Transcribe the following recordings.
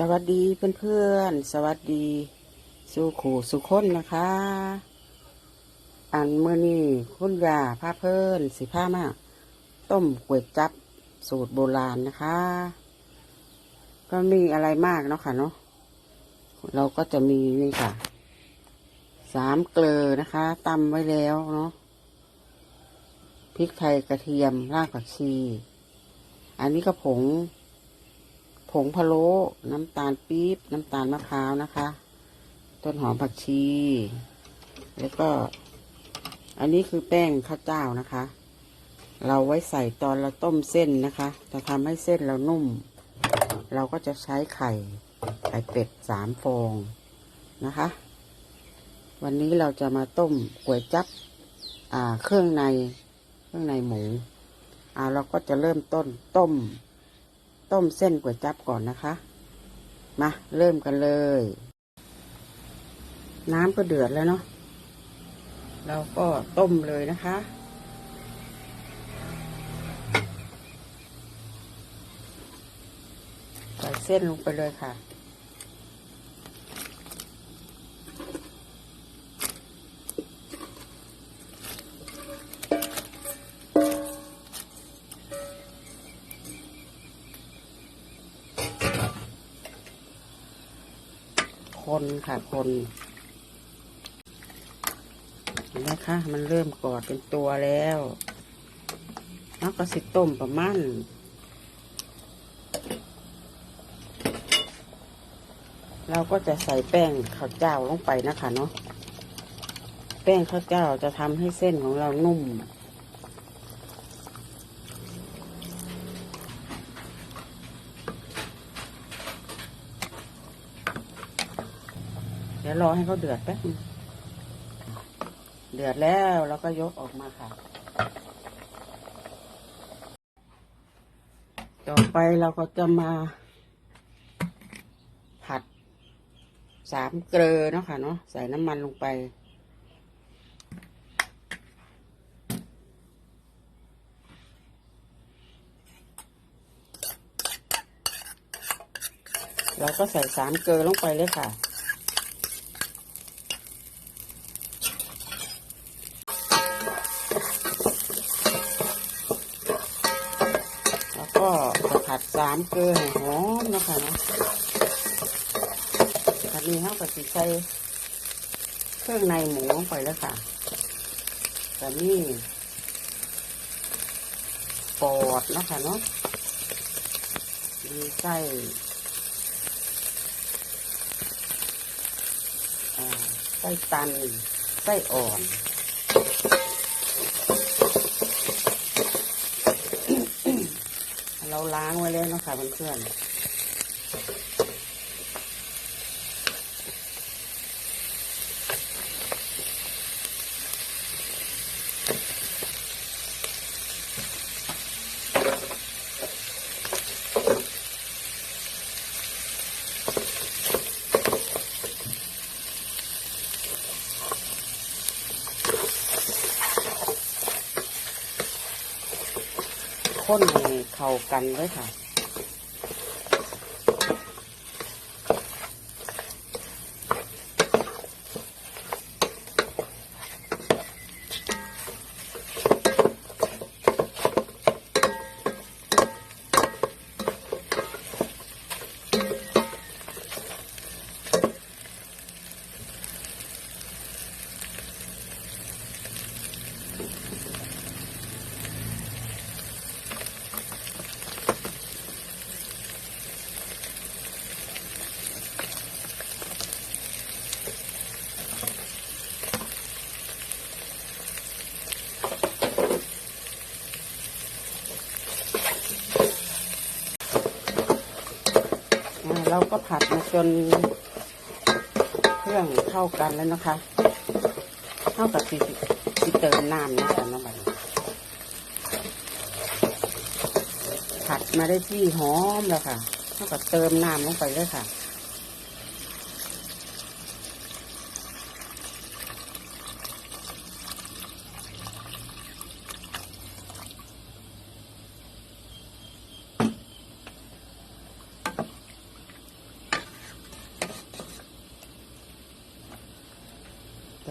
สวัสดีเพื่อนๆสวัสดีสุขูสุคนนะคะ อันเมื่อนี้คุณยาผ้าเพิ่นสิผ้ามาต้มก๋วยจับสูตรโบราณนะคะ ก็มีอะไรมากเนาะค่ะเนาะเราก็จะมีนี่ค่ะสามเกลือนะคะตำไว้แล้วเนาะพริกไทยกระเทียมรากผักชี อันนี้ก็ผง ผงพะโล้น้ำตาลปี๊บ น้ำตาลมะพร้าวนะคะ ต้นหอมผักชี แล้วก็ อันนี้คือแป้งข้าวเจ้านะคะ เราไว้ใส่ตอนเราต้มเส้นนะคะ จะทำให้เส้นเรานุ่ม เราก็จะใช้ไข่ไข่เป็ดสามฟองนะคะ วันนี้เราจะมาต้มก๋วยจับเครื่องใน เครื่องในหมู อ่า เราก็จะเริ่มต้นต้ม ต้มเส้นก๋วยจั๊บก่อนนะคะ มาเริ่มกันเลย น้ำก็เดือดแล้วเนาะเราก็ต้มเลยนะคะใส่เส้นลงไปเลยค่ะ คนค่ะคนเห็นไหมคะมันเริ่มกอดเป็นตัวแล้วแล้วก็สิต้มประมาณเราก็จะใส่แป้งข้าวเจ้าลงไปนะคะเนาะแป้งข้าวเจ้าจะทำให้เส้นของเรานุ่ม ดี๋ยวรอให้เขาเดือดแป๊บนึงเดือดแล้วเราก็ยกออกมาค่ะ ต่อไปเราก็จะมา ผัดสามเกลือเนาะค่ะเนาะใส่น้ำมันลงไป เราก็ใส่สามเกลือลงไปเลยค่ะ ผัดสามเกลือให้หอมนะคะเนาะอันนี้เขาก็สิใส่เครื่องในหมูลงไปแล้วค่ะแต่นี่ปอดนะคะเนาะมีไส้อ่าไส้ตันไส้อ่อน เรา ล้างไว้แล้วนะคะเพื่อนๆ ข้นให้เข้ากันเลยค่ะ เราก็ผัดมาจนเครื่องเข้ากันแล้วนะคะเท่ากับที่ที่เติมน้ำนะคะน้องบันผัดมาได้ที่หอมแล้วค่ะเท่ากับเติมน้ำลงไปเลยค่ะ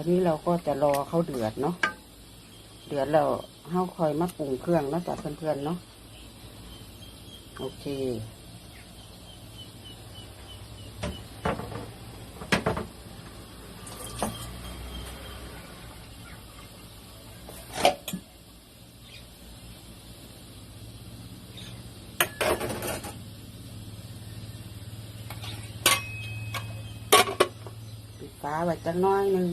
นี้ เราก็จะรอเขาเดือดเนาะ เดือดแล้วเฮาคอยมาปรุงเครื่องเนาะจ้ะเพื่อนๆเนาะ โอเค ปิดฟ้าไว้จักน้อยหนึ่ง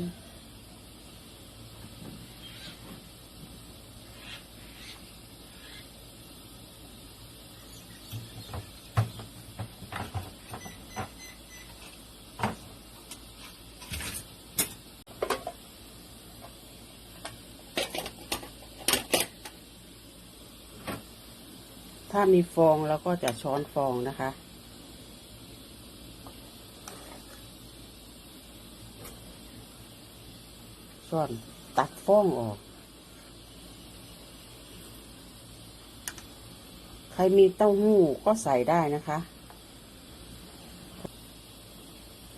ถ้ามีฟองเราก็จะช้อนฟองนะคะ ช้อนตักฟองออก ใครมีเต้าหู้ก็ใส่ได้นะคะ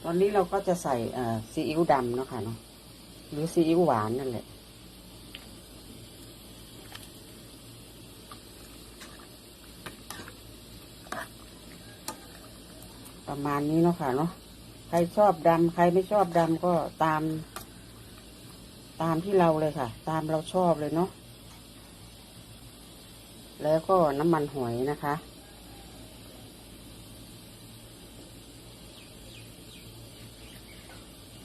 ตอนนี้เราก็จะใส่ซีอิ๊วดำเนาะค่ะเนาะหรือซีอิ๊วหวานนั่นแหละ ประมาณนี้เนาะค่ะเนาะใครชอบดำใครไม่ชอบดำก็ตาม ตามที่เราเลยค่ะ ตามเราชอบเลยเนาะแล้วก็น้ำมันหอยนะคะ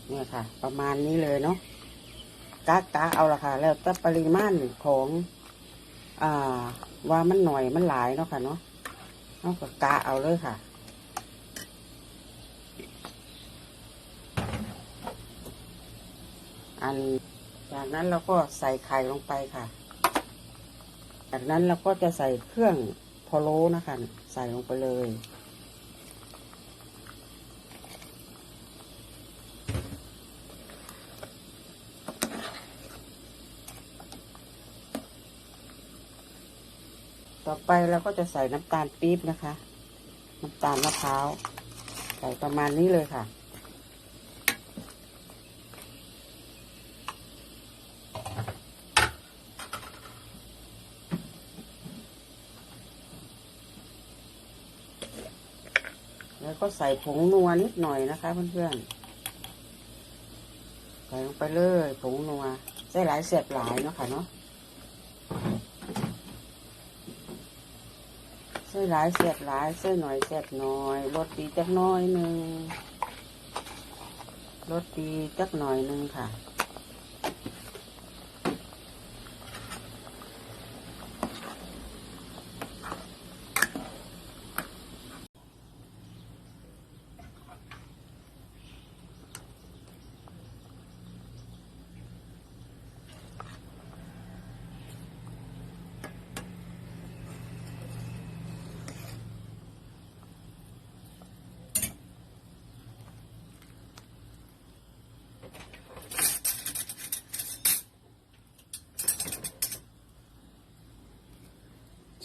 เนี่ยค่ะ ประมาณนี้เลยเนาะกะกะเอาละค่ะ แล้วแต่ปริมาณของอ่าว่ามันหน่อยมันหลายเนาะค่ะเนาะเอาก็กะเอาเลยค่ะ อัน จากนั้นเราก็ใส่ไข่ลงไปค่ะ จากนั้นเราก็จะใส่เครื่องพะโล้นะคะ ใส่ลงไปเลย ต่อไปเราก็จะใส่น้ำตาลปี๊บนะคะ น้ำตาลมะพร้าว ใส่ประมาณนี้เลยค่ะ แล้วก็ใส่ผงนัวนิดหน่อยนะคะเพื่อนๆ ใส่ลงไปเลยผงนัวใส่หลายเสียบหลายเนาะค่ะเนาะใส่หลายเสียบหลายใส่หน่อยเสียบหน่อยรสดีจักน้อยหนึ่งรสดีจักหน่อยหนึ่งค่ะ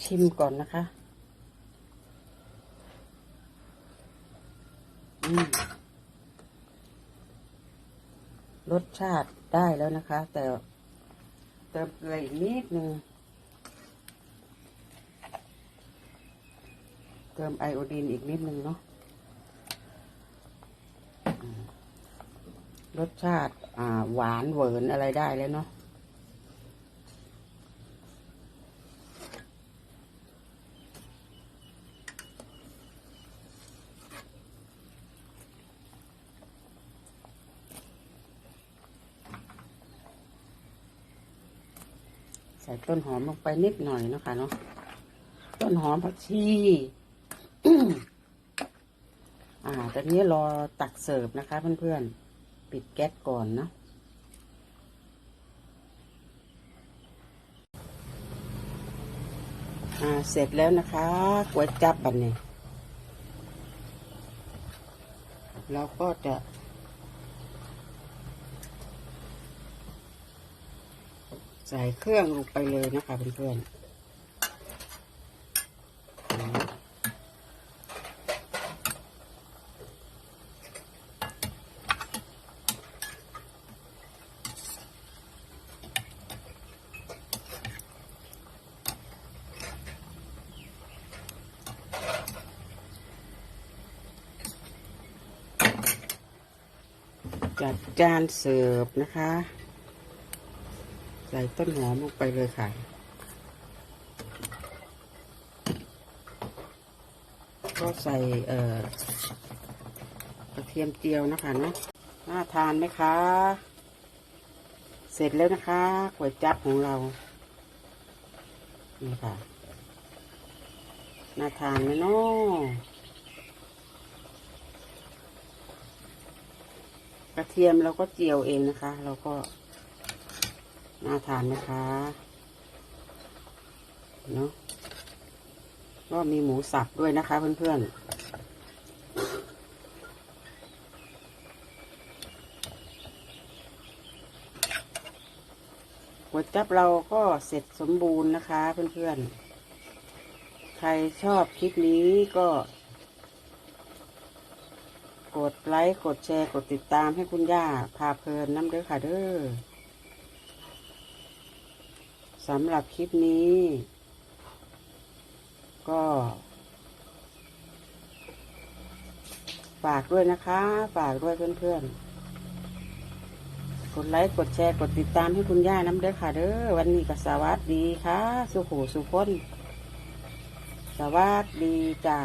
ชิมก่อนนะคะ รสชาติได้แล้วนะคะ แต่เติมเกลืออีกนิดนึง เติมไอโอดีนอีกนิดนึงเนาะรสชาติหวานเหวินอะไรได้แล้วเนาะ ส่ต้นหอมลงไปนิดหน่อยนะคะเนาะต้นหอมผักชีอ่าตอนนี้รอตักเสิร์ฟนะคะ เพื่อนๆ ปิดแก๊สก่อนเนาะอ่าเสร็จแล้วนะคะก๋วยจับบันเนี่ยเราก็จะ ใส่เครื่องลงไปเลยนะคะเพื่อนจัดจานเสิร์ฟนะคะ ส่ต้นหอมลงไปเลยค่ะ ก็ใส่เอ่อกระเทียมเจียวนะคะเนาะน่าทานไหมคะ เสร็จแล้วนะคะก๋วยจั๊บของเรา นี่ค่ะ น่าทานไหมเนาะกระเทียมเราก็เจียวเองนะคะ เราก็ น่าทานไหมคะเนาะก็มีหมูสับด้วยนะคะ เพื่อนๆหัวจับเราก็เสร็จสมบูรณ์นะคะเพื่อนๆ ใครชอบคลิปนี้ก็ กดไลค์ กดแชร์ กดติดตามให้คุณย่า พาเพลินน้ำเด้อค่ะเด้อ สำหรับคลิปนี้ ก็ ฝากด้วยนะคะ ฝากด้วยเพื่อนๆ กดไลค์ กดแชร์ กดติดตามให้คุณย่าน้ำเด้อค่ะเด้อ วันนี้ก็สวัสดีค่ะ สุขูสุขคนสวัสดีจ้า